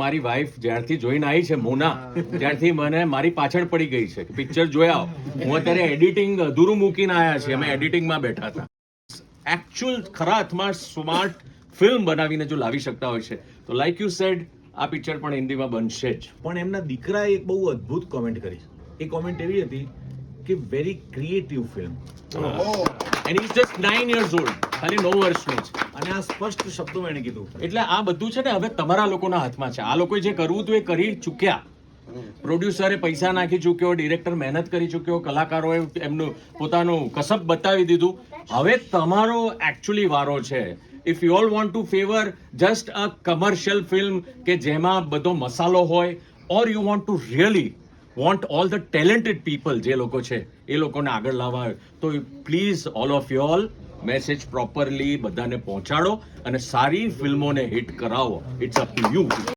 મારી વાઈફ જ્યારથી જોઈને આવી છે મોના ત્યારથી મને મારી પાછળ પડી ગઈ છે. પિક્ચર જોયા હું અત્યારે એડિટિંગ અધૂરું મૂકીને આવ્યા છીએ. અમે એડિટિંગમાં બેઠા હતા. એકચ્યુઅલ ખરા અર્થમાં સ્માર્ટ ફિલ્મ બનાવીને જો લાવી શકતા હોય છે. તો લાઈક યુ સેડ આ પિક્ચર પણ હિન્દીમાં બનશે જ. પણ એમના દીકરાએ એક બહુ અદ્ભુત કોમેન્ટ કરી. એ કોમેન્ટ એવી હતી કે very creative film and is just nine years old ખાલી નવ વર્ષનો છે અને આ સ્પષ્ટ શબ્દો એણે કીધું. એટલે આ બધું છે ને હવે તમારા લોકોના હાથમાં છે. આ લોકોએ જે કરવું હતું એ કરી ચૂક્યા. પ્રોડ્યુસરે પૈસા નાખી ચૂક્યો, ડિરેક્ટર મહેનત કરી ચૂક્યો, કલાકારોએ એમનું પોતાનું કસબ બતાવી દીધું. હવે તમારો એકચ્યુઅલી વારો છે. If you all want to favour just a commercial film કે જેમાં બધો મસાલો હોય or you want to really want all the talented people જે લોકો છે, એ લોકોને આગળ લાવવા તો please all of you all message properly બધાને પહોંચાડો અને સારી ફિલ્મોને હિટ કરાવો. It's up to you